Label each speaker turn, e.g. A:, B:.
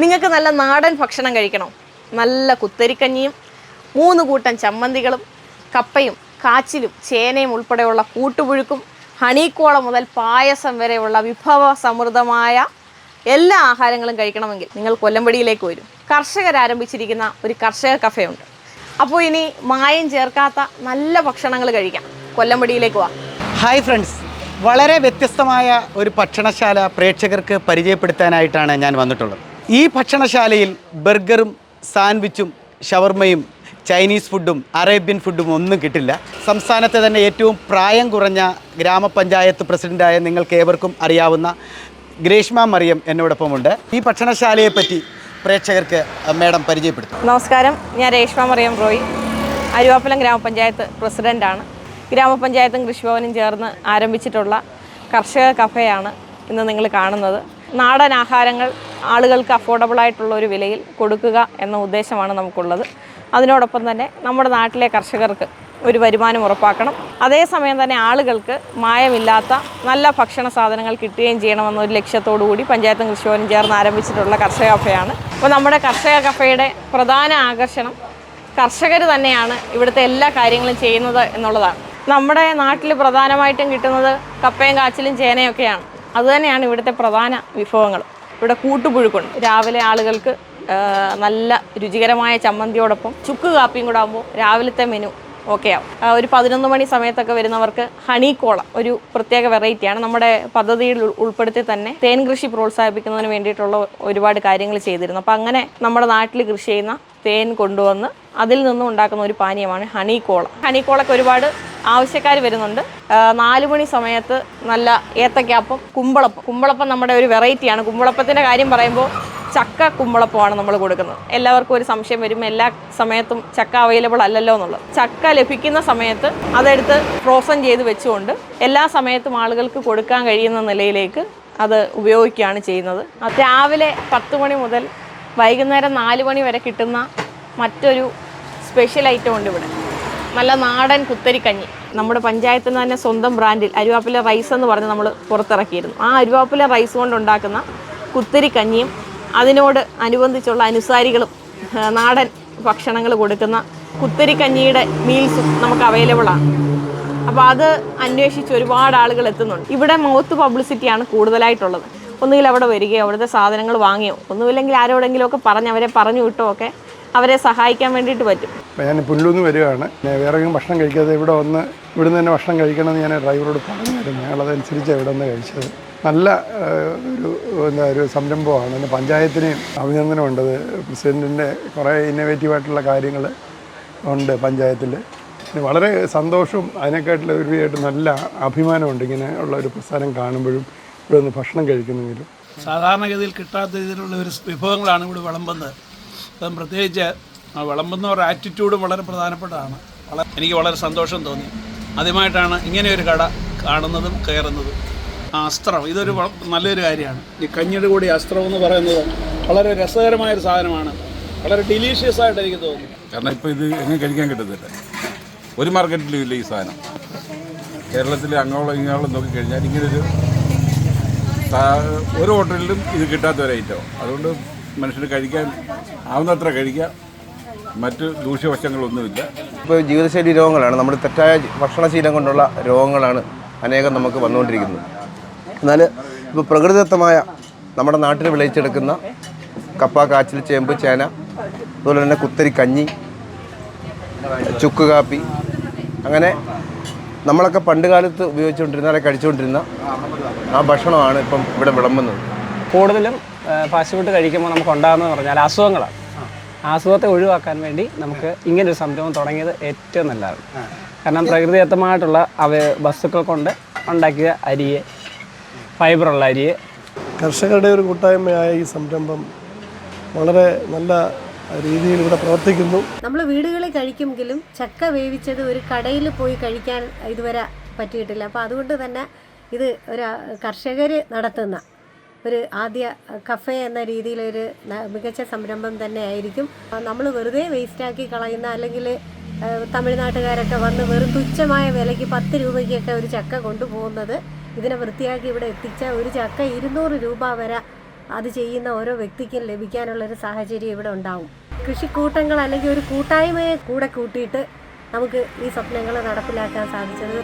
A: നിങ്ങൾക്ക് നല്ല നാടൻ ഭക്ഷണം കഴിക്കണം? നല്ല കുത്തരിക്കഞ്ഞിയും മൂന്ന് കൂട്ടം ചമ്മന്തികളും കപ്പയും കാച്ചിലും ചേനയും ഉൾപ്പെടെയുള്ള കൂട്ടുപുഴുക്കും ഹണിക്കോളം മുതൽ പായസം വരെയുള്ള വിഭവ സമൃദ്ധമായ എല്ലാ ആഹാരങ്ങളും കഴിക്കണമെങ്കിൽ നിങ്ങൾ കൊല്ലമ്പടിയിലേക്ക് വരും. കർഷകർ ആരംഭിച്ചിരിക്കുന്ന ഒരു കർഷക കഫയുണ്ട്. അപ്പോൾ ഇനി മായം ചേർക്കാത്ത നല്ല ഭക്ഷണങ്ങൾ കഴിക്കാം. കൊല്ലമ്പടിയിലേക്ക് വാ.
B: ഹായ് ഫ്രണ്ട്സ് വളരെ വ്യത്യസ്തമായ ഒരു ഭക്ഷണശാല പ്രേക്ഷകർക്ക് പരിചയപ്പെടുത്താനായിട്ടാണ് ഞാൻ വന്നിട്ടുള്ളത്. ഈ ഭക്ഷണശാലയിൽ ബർഗറും സാൻഡ്വിച്ചും ഷവർമയും ചൈനീസ് ഫുഡും അറേബ്യൻ ഫുഡും ഒന്നും കിട്ടില്ല. സംസ്ഥാനത്തെ തന്നെ ഏറ്റവും പ്രായം കുറഞ്ഞ ഗ്രാമപഞ്ചായത്ത് പ്രസിഡന്റായ നിങ്ങൾക്ക് ഏവർക്കും അറിയാവുന്ന ഗ്രേഷ്മ മറിയം എന്നോടൊപ്പമുണ്ട്. ഈ ഭക്ഷണശാലയെ പറ്റി പ്രേക്ഷകർക്ക് മേഡം പരിചയപ്പെടുത്തും.
A: നമസ്കാരം. ഞാൻ രേഷ്മ മറിയം റോയ്. അരുവാപ്പലം ഗ്രാമപഞ്ചായത്ത് പ്രസിഡന്റാണ് ഗ്രാമപഞ്ചായത്തും കൃഷിഭവനും ചേർന്ന് ആരംഭിച്ചിട്ടുള്ള കർഷക കഫയാണ് ഇന്ന് നിങ്ങൾ കാണുന്നത്. നാടൻ ആഹാരങ്ങൾ ആളുകൾക്ക് അഫോർഡബിൾ ആയിട്ടുള്ള ഒരു വിലയിൽ കൊടുക്കുക എന്ന ഉദ്ദേശമാണ് നമുക്കുള്ളത്. അതിനോടൊപ്പം തന്നെ നമ്മുടെ നാട്ടിലെ കർഷകർക്ക് ഒരു വരുമാനം ഉറപ്പാക്കണം. അതേസമയം തന്നെ ആളുകൾക്ക് മായമില്ലാത്ത നല്ല ഭക്ഷണ സാധനങ്ങൾ കിട്ടുകയും ചെയ്യണമെന്ന ഒരു ലക്ഷ്യത്തോടു കൂടി പഞ്ചായത്തും കൃഷിഭവനും ചേർന്ന് ആരംഭിച്ചിട്ടുള്ള കർഷക കഫയാണ്. അപ്പോൾ നമ്മുടെ കർഷക കഫയുടെ പ്രധാന ആകർഷണം കർഷകർ തന്നെയാണ് ഇവിടുത്തെ എല്ലാ കാര്യങ്ങളും ചെയ്യുന്നത് എന്നുള്ളതാണ്. നമ്മുടെ നാട്ടിൽ പ്രധാനമായിട്ടും കിട്ടുന്നത് കപ്പയും കാച്ചിലും ചേനയൊക്കെയാണ്. അതുതന്നെയാണ് ഇവിടുത്തെ പ്രധാന വിഭവങ്ങൾ ഇവിടെ കൂട്ടുപുഴുക്കുണ്ട്. രാവിലെ ആളുകൾക്ക് നല്ല രുചികരമായ ചമ്മന്തിയോടൊപ്പം ചുക്ക് കാപ്പിയും കൂടെ ആകുമ്പോൾ രാവിലത്തെ മെനു ഓക്കെ ആവും. ഒരു പതിനൊന്ന് മണി സമയത്തൊക്കെ വരുന്നവർക്ക് ഹണി കോള ഒരു പ്രത്യേക വെറൈറ്റിയാണ് നമ്മുടെ പദ്ധതിയിൽ ഉൾ- ഉൾപ്പെടുത്തി തന്നെ തേൻ കൃഷി പ്രോത്സാഹിപ്പിക്കുന്നതിന് വേണ്ടിയിട്ടുള്ള ഒരുപാട് കാര്യങ്ങൾ ചെയ്തിരുന്നു. അപ്പോൾ അങ്ങനെ നമ്മുടെ നാട്ടിൽ കൃഷി ചെയ്യുന്ന തേൻ കൊണ്ടുവന്ന് അതിൽ നിന്നും ഉണ്ടാക്കുന്ന ഒരു പാനീയമാണ് ഹണി കോള ഹണി കോളൊക്കെ ഒരുപാട് ആവശ്യക്കാർ വരുന്നുണ്ട്. നാല് മണി സമയത്ത് നല്ല ഏത്തക്കാപ്പം കുമ്പളപ്പം. കുമ്പളപ്പം നമ്മുടെ ഒരു വെറൈറ്റിയാണ്. കുമ്പളപ്പത്തിന്റെ കാര്യം പറയുമ്പോൾ ചക്ക കുമ്പളപ്പമാണ് നമ്മൾ കൊടുക്കുന്നത്. എല്ലാവർക്കും ഒരു സംശയം വരും. എല്ലാ സമയത്തും ചക്ക അവൈലബിൾ അല്ലല്ലോ എന്നുള്ളത്. ചക്ക ലഭിക്കുന്ന സമയത്ത് അതെടുത്ത് ഫ്രോസൺ ചെയ്ത് വെച്ചുകൊണ്ട് എല്ലാ സമയത്തും ആളുകൾക്ക് കൊടുക്കാൻ കഴിയുന്ന നിലയിലേക്ക് അത് ഉപയോഗിക്കുകയാണ് ചെയ്യുന്നത്. രാവിലെ പത്ത് മണി മുതൽ വൈകുന്നേരം നാല് മണി വരെ കിട്ടുന്ന മറ്റൊരു സ്പെഷ്യൽ ഐറ്റം ഉണ്ട് ഇവിടെ. നല്ല നാടൻ കുത്തരിക്കഞ്ഞി. നമ്മുടെ പഞ്ചായത്തിന് തന്നെ സ്വന്തം ബ്രാൻഡിൽ അരുവാപ്പില റൈസ് എന്ന് പറഞ്ഞ് നമ്മൾ പുറത്തിറക്കിയിരുന്നു. ആ അരുവാപ്പില റൈസ് കൊണ്ടുണ്ടാക്കുന്ന കുത്തരിക്കഞ്ഞിയും അതിനോട് അനുബന്ധിച്ചുള്ള അനുസാരികളും നാടൻ ഭക്ഷണങ്ങൾ കൊടുക്കുന്ന കുത്തരിക്കഞ്ഞിയുടെ മീൽസും നമുക്ക് അവൈലബിളാണ് അപ്പോൾ അത് അന്വേഷിച്ച് ഒരുപാട് ആളുകൾ എത്തുന്നുണ്ട്. ഇവിടെ മൗത്ത് പബ്ലിസിറ്റിയാണ് കൂടുതലായിട്ടുള്ളത്. ഒന്നുകിൽ അവിടെ വരികയോ അവിടുത്തെ സാധനങ്ങൾ വാങ്ങിയോ ഒന്നുമില്ലെങ്കിൽ ആരോടെങ്കിലുമൊക്കെ പറഞ്ഞ് അവരെ പറഞ്ഞു വിട്ടോ ഒക്കെ അവരെ സഹായിക്കാൻ വേണ്ടിയിട്ട് പറ്റും.
C: അപ്പോൾ ഞാൻ പുല്ലൂന്ന് വരികയാണ്. ഞാൻ വേറെ ഭക്ഷണം കഴിക്കാതെ ഇവിടെ വന്ന് ഇവിടുന്ന് തന്നെ ഭക്ഷണം കഴിക്കണമെന്ന് ഞാൻ ഡ്രൈവറോട് പറഞ്ഞായിരുന്നു ഞങ്ങളതനുസരിച്ച് ഇവിടെ നിന്ന് കഴിച്ചത്. നല്ല ഒരു എന്താ ഒരു സംരംഭമാണ്. അതിന് പഞ്ചായത്തിനെയും അഭിനന്ദനം ഉണ്ടത് പ്രസിഡന്റിന്റെ കുറേ ഇന്നോവേറ്റീവായിട്ടുള്ള കാര്യങ്ങൾ ഉണ്ട് പഞ്ചായത്തിൽ. പിന്നെ വളരെ സന്തോഷവും അതിനെക്കാട്ടിലും ഒരുപാട് നല്ല അഭിമാനമുണ്ട് ഇങ്ങനെ ഉള്ള ഒരു പ്രസ്ഥാനം കാണുമ്പോഴും ഇവിടെ നിന്ന് ഭക്ഷണം കഴിക്കുന്നെങ്കിലും
D: സാധാരണഗതിയിൽ കിട്ടാത്ത രീതിയിലുള്ള ഒരു വിഭവങ്ങളാണ് ഇവിടെ വിളമ്പുന്നത്. അപ്പം പ്രത്യേകിച്ച് ആ ഒരു ആറ്റിറ്റ്യൂഡ് വളരെ പ്രധാനപ്പെട്ടതാണ്. എനിക്ക് വളരെ സന്തോഷം തോന്നി. ആദ്യമായിട്ടാണ് ഇങ്ങനെ ഒരു കട കാണുന്നതും കയറുന്നതും. ആ അസ്ത്രം ഇതൊരു നല്ലൊരു കാര്യമാണ്. ഈ കഞ്ഞിയുടെ കൂടി അസ്ത്രം എന്ന് പറയുന്നത് വളരെ രസകരമായ ഒരു സാധനമാണ്. വളരെ ഡിലീഷ്യസ് ആയിട്ട് എനിക്ക് തോന്നി.
E: കാരണം ഇപ്പോൾ ഇത് എങ്ങനെ കഴിക്കാൻ കിട്ടത്തില്ല. ഒരു മാർക്കറ്റിലും ഇല്ല ഈ സാധനം. കേരളത്തിൽ അങ്ങോളം ഇങ്ങോളം നോക്കിക്കഴിഞ്ഞാൽ ഇങ്ങനൊരു സാ- ഒരു ഹോട്ടലിലും ഇത് കിട്ടാത്ത ഒരു ഐറ്റം അതുകൊണ്ട് മനുഷ്യന് കഴിക്കാൻ ആവുന്നത്ര കഴിക്കാം. മറ്റ് ദൂഷ്യവശങ്ങളൊന്നുമില്ല.
F: ഇപ്പോൾ ജീവിതശൈലി രോഗങ്ങളാണ്. നമ്മുടെ തെറ്റായ ഭക്ഷണശീലം കൊണ്ടുള്ള രോഗങ്ങളാണ് അനേകം നമുക്ക് വന്നുകൊണ്ടിരിക്കുന്നത്. എന്നാൽ ഇപ്പോൾ പ്രകൃതിദത്തമായ നമ്മുടെ നാട്ടിൽ വിളയിച്ചെടുക്കുന്ന കപ്പ കാച്ചിൽ ചേമ്പ് ചേന അതുപോലെ തന്നെ കുത്തരി കഞ്ഞി ചുക്ക് കാപ്പി അങ്ങനെ നമ്മളൊക്കെ പണ്ട് കാലത്ത് ഉപയോഗിച്ചുകൊണ്ടിരുന്ന അല്ലെങ്കിൽ കഴിച്ചുകൊണ്ടിരുന്ന ആ ഭക്ഷണമാണ് ഇപ്പം ഇവിടെ വിളമ്പുന്നത്.
G: കൂടുതലും ഫാസ്റ്റ് ഫുഡ് കഴിക്കുമ്പോൾ നമുക്ക് ഉണ്ടാകുന്നതെന്ന് പറഞ്ഞാൽ അസുഖങ്ങളാണ്. അസുഖത്തെ ഒഴിവാക്കാൻ വേണ്ടി നമുക്ക് ഇങ്ങനൊരു സംരംഭം തുടങ്ങിയത് ഏറ്റവും നല്ലതാണ്. കാരണം പ്രകൃതിദത്തമായിട്ടുള്ള അവ വസ്തുക്കൾ കൊണ്ട് ഉണ്ടാക്കിയ അരിയെ ഫൈബറുള്ള അരിയെ.
C: കർഷകരുടെ ഒരു കൂട്ടായ്മയായ ഈ സംരംഭം വളരെ നല്ല രീതിയിൽ ഇവിടെ പ്രവർത്തിക്കുന്നു.
H: നമ്മൾ വീടുകളിൽ കഴിക്കുമെങ്കിലും ചക്ക വേവിച്ചത് ഒരു കടയിൽ പോയി കഴിക്കാൻ ഇതുവരെ പറ്റിയിട്ടില്ല. അപ്പോൾ അതുകൊണ്ട് തന്നെ ഇത് ഒരു കർഷകർ നടത്തുന്ന ഒരു ആദ്യ കഫേ എന്ന രീതിയിലൊരു മികച്ച സംരംഭം തന്നെ ആയിരിക്കും. നമ്മൾ വെറുതെ വേസ്റ്റാക്കി കളയുന്ന അല്ലെങ്കിൽ തമിഴ്നാട്ടുകാരൊക്കെ വന്ന് വെറും തുച്ഛമായ വിലയ്ക്ക് പത്ത് രൂപയ്ക്കൊക്കെ ഒരു ചക്ക കൊണ്ടുപോകുന്നത് ഇതിനെ വൃത്തിയാക്കി ഇവിടെ എത്തിച്ച ഒരു ചക്ക ഇരുന്നൂറ് രൂപ വരെ അത് ചെയ്യുന്ന ഓരോ വ്യക്തിക്കും ലഭിക്കാനുള്ളൊരു സാഹചര്യം ഇവിടെ ഉണ്ടാവും. കൃഷിക്കൂട്ടങ്ങൾ അല്ലെങ്കിൽ ഒരു കൂട്ടായ്മയെ കൂടെ കൂട്ടിയിട്ട് നമുക്ക് ഈ സ്വപ്നങ്ങൾ നടപ്പിലാക്കാൻ സാധിച്ചത്